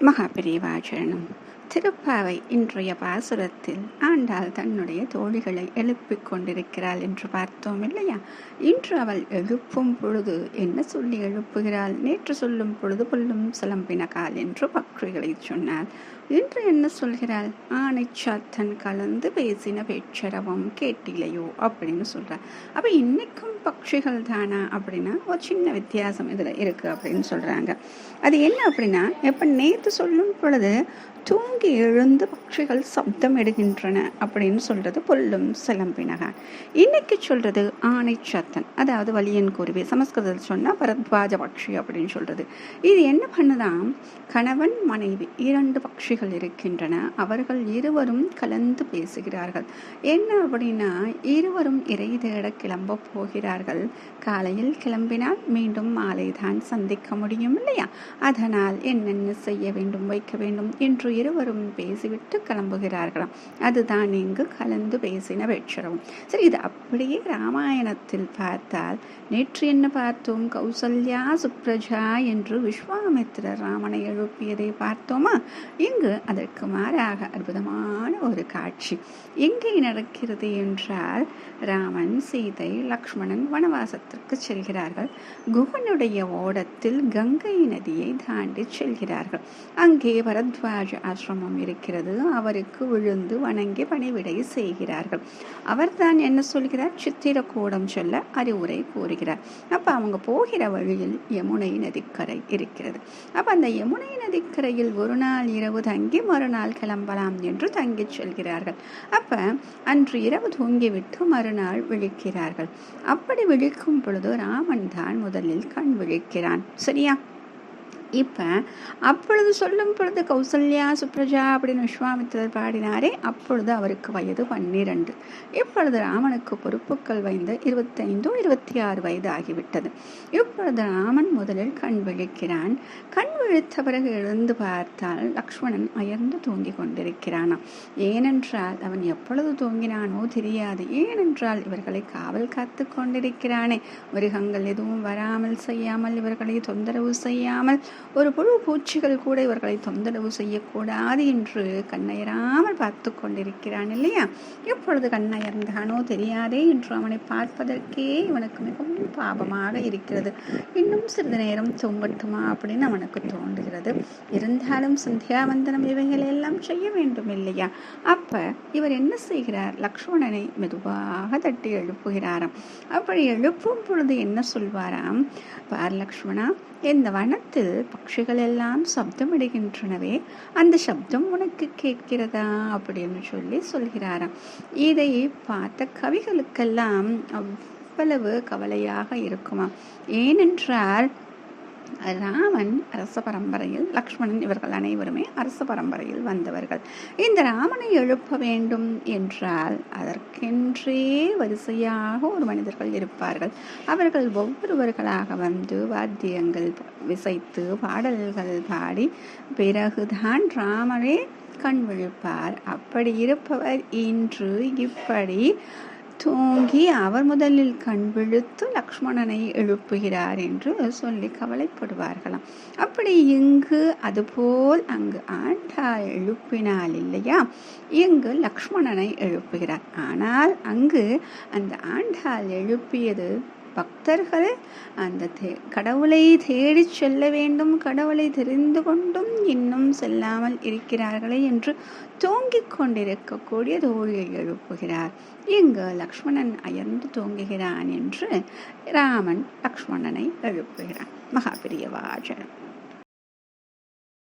马哈าป瓦全ว திருப்பாவை இன்றைய பாசுரத்தில் ஆண்டாள் தன்னுடைய தோழிகளை எழுப்பிக் கொண்டிருக்கிறாள் என்று பார்த்தோம் இல்லையா? இன்று அவள் எழுப்பும் பொழுது என்ன சொல்லி எழுப்புகிறாள்? நேற்று சொல்லும் பொழுது புல்லும் சிலம்பினகால் என்று பக்ரிகளை சொன்னாள். இன்று என்ன சொல்கிறாள்? ஆணை சாத்தன் கலந்து பேசின பேச்சரவம் கேட்டிலையோ அப்படின்னு சொல்றாள். அப்ப இன்னைக்கும் பக்ஷிகள் தானா அப்படின்னா ஒரு சின்ன வித்தியாசம் இதுல இருக்கு அப்படின்னு சொல்றாங்க. அது என்ன அப்படின்னா எப்போ நேற்று சொல்லும் பொழுது தூங்க எழுந்து பட்சிகள் சப்தம் எடுகின்றன அப்படின்னு சொல்றது பொல்லும் சிலம்பினகான் இன்னைக்கு சொல்றது ஆணை சத்தன் அதாவது வலியன் குருவி சமஸ்கிருதத்தில் சொன்னா பரத்வாஜ பக்ஷி அப்படின்னு சொல்றது. இது என்ன பண்ணுதான் கணவன் மனைவி இரண்டு பக்ஷிகள் இருக்கின்றன அவர்கள் இருவரும் கலந்து பேசுகிறார்கள். என்ன அப்படின்னா இருவரும் இறை தேட கிளம்ப போகிறார்கள். காலையில் கிளம்பினால் மீண்டும் மாலை தான் சந்திக்க முடியும் இல்லையா? அதனால் என்னென்ன செய்ய வேண்டும் வைக்க வேண்டும் என்று இருவரும் பேசிவிட்டு கிளம்புகிறார்களாம். அதுதான் இங்கு கலந்து பேசின வெற்றவும் சரி இது அப்படியே ராமாயணத்தில் பார்த்தால் நேற்று என்ன பார்த்தோம்? கௌசல்யா சுப்ரஜா என்று விஸ்வாமித்திரர் ராமனை எழுப்பியதை பார்த்தோமா? இங்கு அதற்கு மாறாக அற்புதமான ஒரு காட்சி. எங்கே நடக்கிறது என்றால் ராமன் சீதை லக்ஷ்மணன் வனவாசத்திற்கு செல்கிறார்கள். குகனுடைய ஓடத்தில் கங்கை நதியை தாண்டி செல்கிறார்கள். அங்கே பரத்வாஜ ஆசிரமம் இருக்கிறது. அவருக்கு விழுந்து வணங்கி பணிவிடை செய்கிறார்கள். அவர்தான் என்ன சொல்கிறார்? சித்திரக்கூடம் சொல்ல அறிவுரை கூறுகிறார். அப்போ அவங்க போகிற வழியில் யமுனை நதிக்கரை இருக்கிறது. அப்போ அந்த யமுனை நதிக்கரையில் ஒரு நாள் இரவு தங்கி மறுநாள் கிளம்பலாம் என்று தங்கி செல்கிறார்கள். அப்ப அன்று இரவு தூங்கிவிட்டு மறுநாள் விழிக்கிறார்கள். அப்படி விழிக்கும் பொழுது ராமன் தான் முதலில் கண் விழிக்கிறான். சரியா? இப்போ அப்பொழுது சொல்லும் பொழுது கௌசல்யா சுப்ரஜா அப்படின்னு விஸ்வாமித்திரர் பாடினாரே அப்பொழுது அவருக்கு வயது பன்னிரண்டு. இப்பொழுது ராமனுக்கு பொறுப்புகள் வைந்து இருபத்தைந்தோ இருபத்தி ஆறு வயது ஆகிவிட்டது. இப்பொழுது ராமன் முதலில் கண் விழிக்கிறான். கண் விழித்த பிறகு எழுந்து பார்த்தால் லக்ஷ்மணன் அயர்ந்து தூங்கிக் கொண்டிருக்கிறானாம். ஏனென்றால் அவன் எப்பொழுது தூங்கினானோ தெரியாது. ஏனென்றால் இவர்களை காவல் காத்து கொண்டிருக்கிறானே. மிருகங்கள் எதுவும் வராமல் செய்யாமல் இவர்களை தொந்தரவு செய்யாமல் ஒரு புழு பூச்சிகள் கூட இவர்களை தொந்தரவு செய்யக்கூடாது என்று கண்ணயராமல் பார்த்து கொண்டிருக்கிறான் இல்லையா? எப்பொழுது கண்ணயர்ந்தானோ தெரியாதே என்று அவனை பார்ப்பதற்கே இவனுக்கு மிகவும் பாபமாக இருக்கிறது. இன்னும் சிறிது நேரம் தூங்கட்டுமா அப்படின்னு அவனுக்கு தோன்றுகிறது. இருந்தாலும் சந்தியாவந்தனம் இவைகள் எல்லாம் செய்ய வேண்டும் இல்லையா? அப்ப இவர் என்ன செய்கிறார்? லக்ஷ்மணனை மெதுவாக தட்டி எழுப்புகிறாராம். அப்படி எழுப்பும் பொழுது என்ன சொல்வாராம்? பார் லக்ஷ்மணா இந்த வனத்தில் பட்சிகள் எல்லாம் சப்தமிடுகின்றனவே அந்த சப்தம் உனக்கு கேட்கிறதா? அப்படின்னு சொல்லி சொல்கிறாராம். இதை பார்த்த கவிகளுக்கெல்லாம் அவ்வளவு கவலையாக இருக்குமா ஏனென்றால் ராமன் அரச பரம்பரையில் லக்ஷ்மணன் இவர்கள் அனைவருமே அரச பரம்பரையில் வந்தவர்கள். இந்த ராமனை எழுப்ப வேண்டும் என்றால் அதற்கென்றே வரிசையாக ஒரு மனிதர்கள் இருப்பார்கள். அவர்கள் ஒவ்வொருவர்களாக வந்து வாத்தியங்கள் விசைத்து பாடல்கள் பாடி பிறகுதான் ராமனே கண் விழிப்பார். அப்படி இருப்பவர் இன்று இப்படி தூங்கி அவர் முதலில் கண் விழுத்து லக்ஷ்மணனை எழுப்புகிறார் என்று சொல்லி கவலைப்படுவார்களாம். அப்படி இங்கு அதுபோல் அங்கு ஆண்டாள் எழுப்பினால் இல்லையா? இங்கு லக்ஷ்மணனை எழுப்புகிறார். ஆனால் அங்கு அந்த ஆண்டாள் எழுப்பியது பக்தர்கள் அந்த தே கடவுளை தேடி செல்ல வேண்டும் கடவுளை தெரிந்து கொண்டும் இன்னும் செல்லாமல் இருக்கிறார்களே என்று தூங்கிக் கொண்டிருக்கக்கூடிய தோழியை எழுப்புகிறார். இங்கு லக்ஷ்மணன் அயர்ந்து தூங்குகிறான் என்று ராமன் லக்ஷ்மணனை எழுப்புகிறான். மகாபிரியவாஜனம்